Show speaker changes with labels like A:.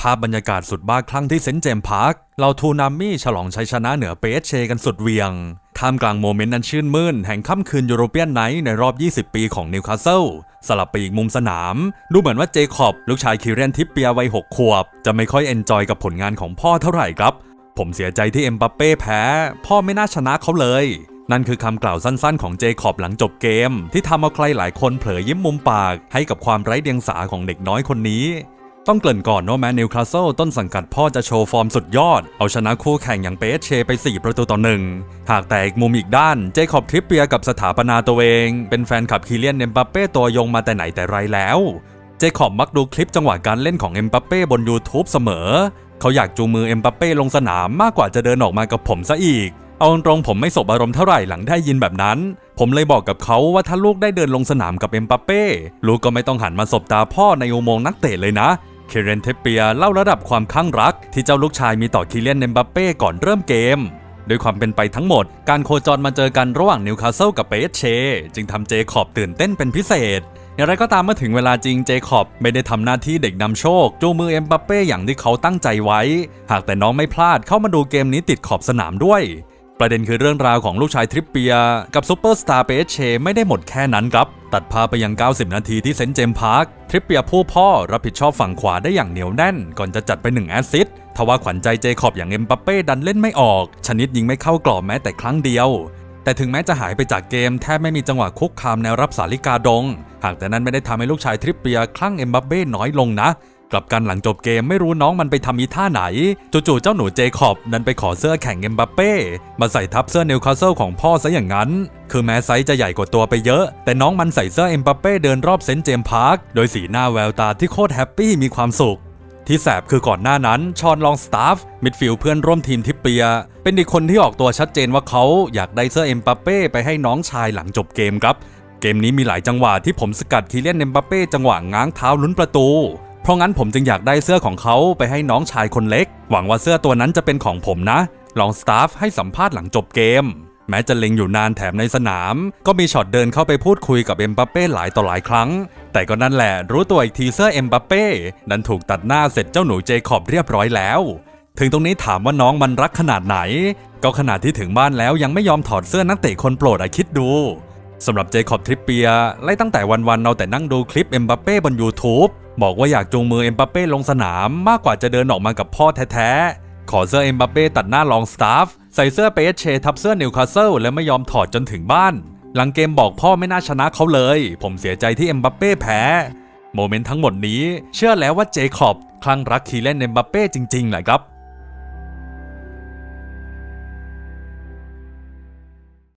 A: ภาพบรรยากาศสุดบ้าคลั่งที่เซนต์เจมพาร์คเราทูนามี่ฉลองชัยชนะเหนือเปเชกันสุดเวียง ท่ามกลางโมเมนต์นั้นชื่นมื่น แห่งค่ำคืนยูโรเปียนไนท์ในรอบ 20 ปีของนิวคาสเซิลสลับไปอีกมุมสนาม ดูเหมือนว่าเจคอบ ลูกชายคิเรนทิปเปียวัย 6 ขวบ จะไม่ค่อยเอนจอยกับผลงานของพ่อเท่าไหร่ครับ ผมเสียใจที่เอ็มบัปเป้แพ้ พ่อไม่น่าชนะเขาเลยนั่นคือคำกล่าวสั้นๆของเจคอบหลังจบเกม ที่ทำเอาใครหลายคนเผลอยิ้มมุมปากให้กับความไร้เดียงสาของเด็กน้อยคนนี้ ต้องเกริ่นก่อนว่าแม้นิวคาสเซิลต้นสังกัดพ่อจะโชว์ฟอร์มสุดยอด เอาชนะคู่แข่งอย่างเปเชไป 4 ประตูต่อหนึ่งหากแต่อีกมุมอีกด้านเจคอบทริปเปียกับสถาปนาตัวเอง เป็นแฟนคลับคีเลียนเอ็มบัปเป้ตัวยงมาแต่ไหนแต่ไรแล้ว เจคอบมักดูคลิปจังหวะการเล่นของเอ็มบัปเป้บน YouTube เสมอ เขาอยากจูงมือเอ็มบัปเป้ลงสนามมากกว่าจะเดินออกมากับผมซะอีกเอาตรงผมไม่สบอารมณ์เท่าไหร่หลังได้ยินแบบนั้น ผมเลยบอกกับเขาว่าถ้าลูกได้เดินลงสนามกับเอ็มบัปเป้ ลูกก็ไม่ต้องหันมาสบตาพ่อในอุโมงค์นักเตะเลยนะ เคเรนเทปเปียเล่าระดับความข้างรักที่เจ้าลูกชายมีต่อคิเลียนเอ็มบัปเป้ก่อนเริ่มเกมโดยความเป็นไปทั้งหมด การโคจรมาเจอกันระหว่างนิวคาสเซิลกับเปเช จึงทำเจคอบตื่นเต้นเป็นพิเศษ อย่างไรก็ตามเมื่อถึงเวลาจริงเจคอบไม่ได้ทำหน้าที่เด็กนำโชค จูมือเอ็มบัปเป้อย่างที่เขาตั้งใจไว้ หากแต่น้องไม่พลาดเข้ามาดูเกมนี้ติดขอบสนามด้วย ประเด็นคือเรื่องราวของลูกชายทริปเปียกับซูเปอร์สตาร์เปเชไม่ได้หมดแค่นั้นครับ ตัดพาไปยัง 90 นาทีที่เซนต์เจมส์พาร์คทริปเปียผู้พ่อรับผิดชอบฝั่งขวาได้อย่างเหนียวแน่น ก่อนจะจัดไป1แอสซิสต์ทว่าขวัญใจเจคอบอย่างเอ็มบัปเป้ดันเล่นไม่ออก ชนิดยิงไม่เข้ากรอบแม้แต่ครั้งเดียว แต่ถึงแม้จะหายไปจากเกมแทบไม่มีจังหวะคุกคามแนวรับสาลิกาดง หากแต่นั้นไม่ได้ทำให้ลูกชายทริปเปียคลั่งเอ็มบัปเป้น้อยลงนะ กลับกันหลังจบเกมไม่รู้น้องมันไปทำอีท่าไหน จู่ๆเจ้าหนูเจคอบดันไปขอเสื้อแข่งเอ็มบัปเป้มาใส่ทับเสื้อนิวคาสเซิลของพ่อซะอย่างนั้น คือแม้ไซส์จะใหญ่กว่าตัวไปเยอะ แต่น้องมันใส่เสื้อเอ็มบัปเป้เดินรอบเซนต์เจมส์พาร์คโดยสีหน้าแววตาที่โคตรแฮปปี้มีความสุขที่แสบคือก่อนหน้านั้น ชอนลองสตาฟ มิดฟิลด์เพื่อนร่วมทีมทิปเปีย เป็นอีกคนที่ออกตัวชัดเจนว่าเขาอยากได้เสื้อเอ็มบัปเป้ไปให้น้องชายหลังจบเกมครับ เกมนี้มีหลายจังหวะที่ผมสกัดคีเลียนเอ็มบัปเป้จังหวะง้างเท้าลุ้นประตู เพราะงั้นผมจึงอยากได้เสื้อของเขาไปให้น้องชายคนเล็ก หวังว่าเสื้อตัวนั้นจะเป็นของผมนะ ลองสตาฟให้สัมภาษณ์หลังจบเกม แม้จะเล็งอยู่นานแถมในสนาม ก็มีช็อตเดินเข้าไปพูดคุยกับเอ็มบัปเป้หลายต่อหลายครั้ง แต่ก็นั่นแหละรู้ตัวอีกทีเสื้อเอ็มบัปเป้ดันถูกตัดหน้าเสร็จเจ้าหนูเจคอบเรียบร้อยแล้ว ถึงตรงนี้ถามว่าน้องมันรักขนาดไหน ก็ขนาดที่ถึงบ้านแล้วยังไม่ยอมถอดเสื้อนักเตะคนโปรดอะคิดดูสำหรับเจคอบทริปเปียไล่ตั้งแต่วันๆเราแต่นั่งดูคลิปเอ็มบัปเป้บน YouTube บอกว่าอยากจูงมือเอ็มบัปเป้ลงสนามมากกว่าจะเดินออกมากับพ่อแท้ๆ ขอเสื้อเอ็มบัปเป้ตัดหน้าลองสตาฟใส่เสื้อเปเชทับเสื้อนิวคาสเซิลและไม่ยอมถอดจนถึงบ้าน หลังเกมบอกพ่อไม่น่าชนะเขาเลย ผมเสียใจที่เอ็มบัปเป้แพ้ โมเมนต์ทั้งหมดนี้ เชื่อแล้วว่าเจคอบคลั่งรักคีเลนเอ็มบัปเป้จริงๆแหละครับ